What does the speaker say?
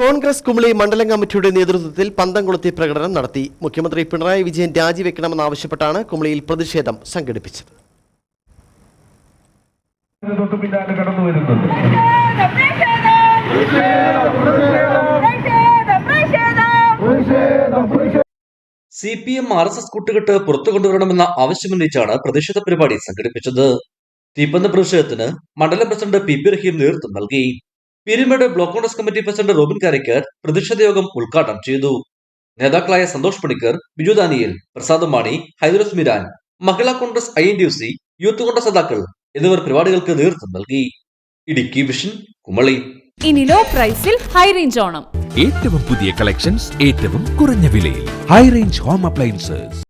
കോൺഗ്രസ് കുമളി മണ്ഡലം കമ്മിറ്റിയുടെ നേതൃത്വത്തിൽ പന്തംകുളത്തി പ്രകടനം നടത്തി. മുഖ്യമന്ത്രി പിണറായി വിജയൻ രാജിവെക്കണമെന്നാവശ്യപ്പെട്ടാണ് കുമളിയിൽ പ്രതിഷേധം സംഘടിപ്പിച്ചത്. C P M R S S കൂട്ടുകെട്ട് പുറത്തു കൊണ്ടുവരണമെന്ന ആവശ്യമുന്നയിച്ചാണ് പ്രതിഷേധ പരിപാടി സംഘടിപ്പിച്ചത്. തീപ്പന്ത പ്രതിഷേധത്തിന് മണ്ഡലം പ്രസിഡന്റ് പി പി റഹീം നേതൃത്വം നൽകി. Peermade block Congress committee president Robin Karikkar പ്രതിഷേധ യോഗം ഉദ്ഘാടനം ചെയ്തു. നേതാക്കളായ Santhosh Panicker Biju Daniel Prasad Mani Haidaras Miran Mahila Congress I N D C youth Congress നേതാക്കൾ എന്നിവർ പരിപാടികൾക്ക് നേതൃത്വം നൽകി. ഇടുക്കി വിഷൻ കുമളി. ഇനി ലോ പ്രൈസിൽ ഹൈ റേഞ്ച് ഓണം. ഏറ്റവും പുതിയ കളക്ഷൻസ് ഏറ്റവും കുറഞ്ഞ വിലയിൽ. High range home appliances